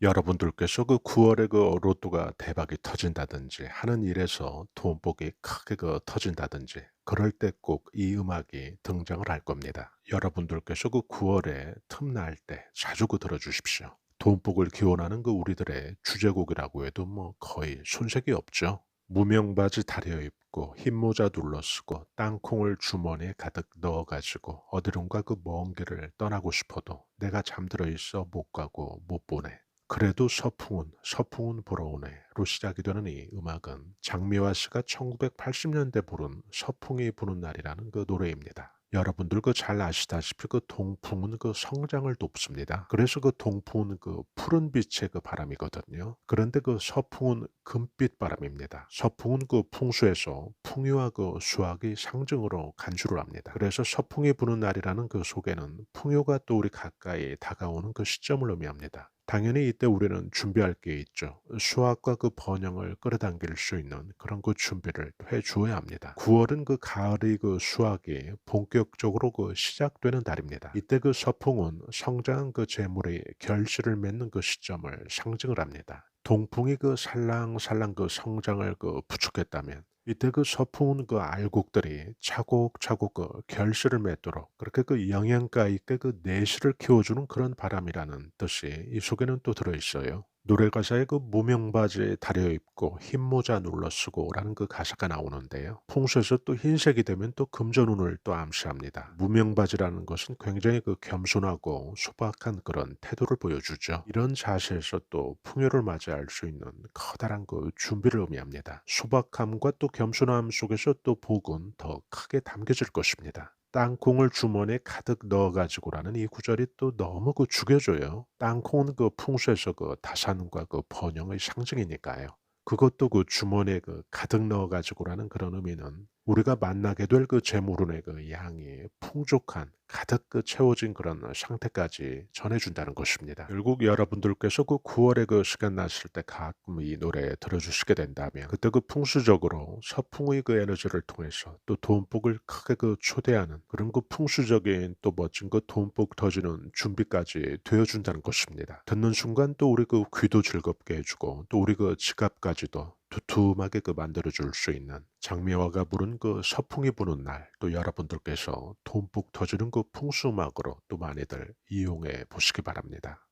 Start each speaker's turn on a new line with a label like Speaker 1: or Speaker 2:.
Speaker 1: 여러분들께서 그 9월에 그 로또가 대박이 터진다든지 하는 일에서 돈복이 크게 그 터진다든지 그럴 때 꼭 이 음악이 등장을 할 겁니다. 여러분들께서 그 9월에 틈날 때 자주 그 들어주십시오. 돈복을 기원하는 그 우리들의 주제곡이라고 해도 뭐 거의 손색이 없죠. 무명바지 다려 입고 흰모자 둘러쓰고 땅콩을 주머니에 가득 넣어가지고 어디론가 그 먼 길을 떠나고 싶어도 내가 잠들어 있어 못 가고 못 보내. 그래도 서풍은 서풍은 보러 오네로 시작이 되는 이 음악은 장미화 씨가 1980년대 부른 서풍이 부는 날이라는 그 노래입니다. 여러분들 그 잘 아시다시피 그 동풍은 그 성장을 돕습니다. 그래서 그 동풍은 그 푸른 빛의 그 바람이거든요. 그런데 그 서풍은 금빛 바람입니다. 서풍은 그 풍수에서 풍요와 그 수확이 상징으로 간주를 합니다. 그래서 서풍이 부는 날이라는 그 속에는 풍요가 또 우리 가까이 다가오는 그 시점을 의미합니다. 당연히 이때 우리는 준비할 게 있죠. 수학과 그 번영을 끌어당길 수 있는 그런 그 준비를 해 주어야 합니다. 9월은 그 가을의 그 수학이 본격적으로 그 시작되는 달입니다. 이때 그 서풍은 성장한 그 재물의 결실을 맺는 그 시점을 상징을 합니다. 동풍이 그 살랑살랑 그 성장을 그 부축했다면 이때 그 서풍은 그 알곡들이 차곡차곡 그 결실을 맺도록 그렇게 그 영양가 있게 그 내실을 키워주는 그런 바람이라는 뜻이 이 속에는 또 들어있어요. 노래 가사에 그 무명바지에 다려입고 흰 모자 눌러쓰고라는 그 가사가 나오는데요. 풍수에서 또 흰색이 되면 또 금전운을 또 암시합니다. 무명바지라는 것은 굉장히 그 겸손하고 소박한 그런 태도를 보여주죠. 이런 자세에서 또 풍요를 맞이할 수 있는 커다란 그 준비를 의미합니다. 소박함과 또 겸손함 속에서 또 복은 더 크게 담겨질 것입니다. 땅콩을 주머니에 가득 넣어가지고라는 이 구절이 또 너무 그 죽여줘요. 땅콩은 그 풍수에서 그 다산과 그 번영의 상징이니까요. 그것도 그 주머니에 그 가득 넣어가지고라는 그런 의미는 우리가 만나게 될그 재물운의 그 양이 풍족한 가득 그 채워진 그런 상태까지 전해준다는 것입니다. 결국 여러분들께서 그 9월에 그 시간 나실 때 가끔 이 노래 들어주시게 된다면 그때 그 풍수적으로 서풍의 그 에너지를 통해서 또 돈복을 크게 그 초대하는 그런 그 풍수적인 또 멋진 그 돈복 터지는 준비까지 되어준다는 것입니다. 듣는 순간 또 우리 그 귀도 즐겁게 해주고 또 우리 그 지갑까지도 두툼하게 그 만들어 줄 수 있는 장미화가 부른 그 서풍이 부는 날 또 여러분들께서 돈복 터지는 그 풍수음악으로 또 많이들 이용해 보시기 바랍니다.